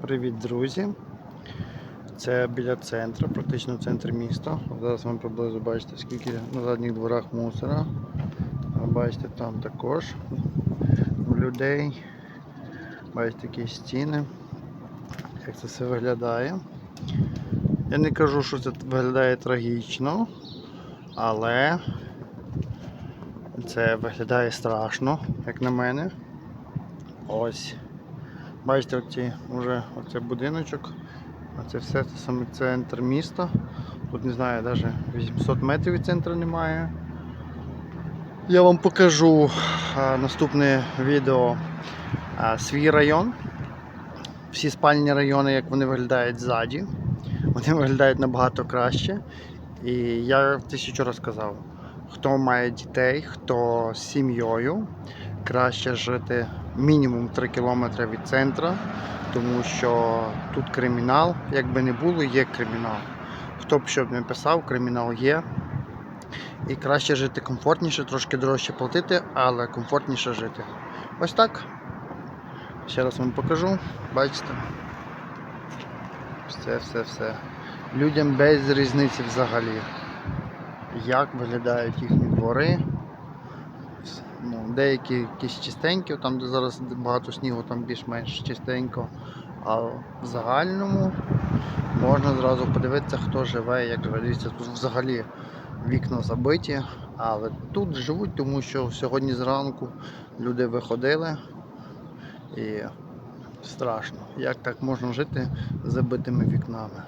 Привіт, друзі! Це біля центру, практично в центрі міста. Зараз ви приблизно бачите, скільки на задніх дворах мусора. Бачите, там також людей. Бачите, які стіни. Як це все виглядає. Я не кажу, що це виглядає трагічно, але це виглядає страшно, як на мене. Ось. Бачите, оці, вже оцей будиночок. А це все це саме центр міста. Тут не знаю, навіть 800 метрів від центру немає. Я вам покажу а, наступне відео а, свій район. Всі спальні райони, як вони виглядають ззаді. Вони виглядають набагато краще. І я тисячу раз казав, хто має дітей, хто з сім'єю, краще жити мінімум 3 кілометри від центру, тому що тут кримінал, як би не було, є кримінал. Хто б що б не писав, кримінал є. І краще жити комфортніше, трошки дорожче платити, але комфортніше жити. Ось так. Ще раз вам покажу. Бачите? Все, все, все. Людям без різниці взагалі. Як виглядають їхні двори. Ну, деякі якісь чистенькі, там де зараз багато снігу, там більш-менш чистенько. А в загальному можна зразу подивитися, хто живе, як живе. Дивіться, тут взагалі вікна забиті, але тут живуть, тому що сьогодні зранку люди виходили і страшно, як так можна жити з забитими вікнами.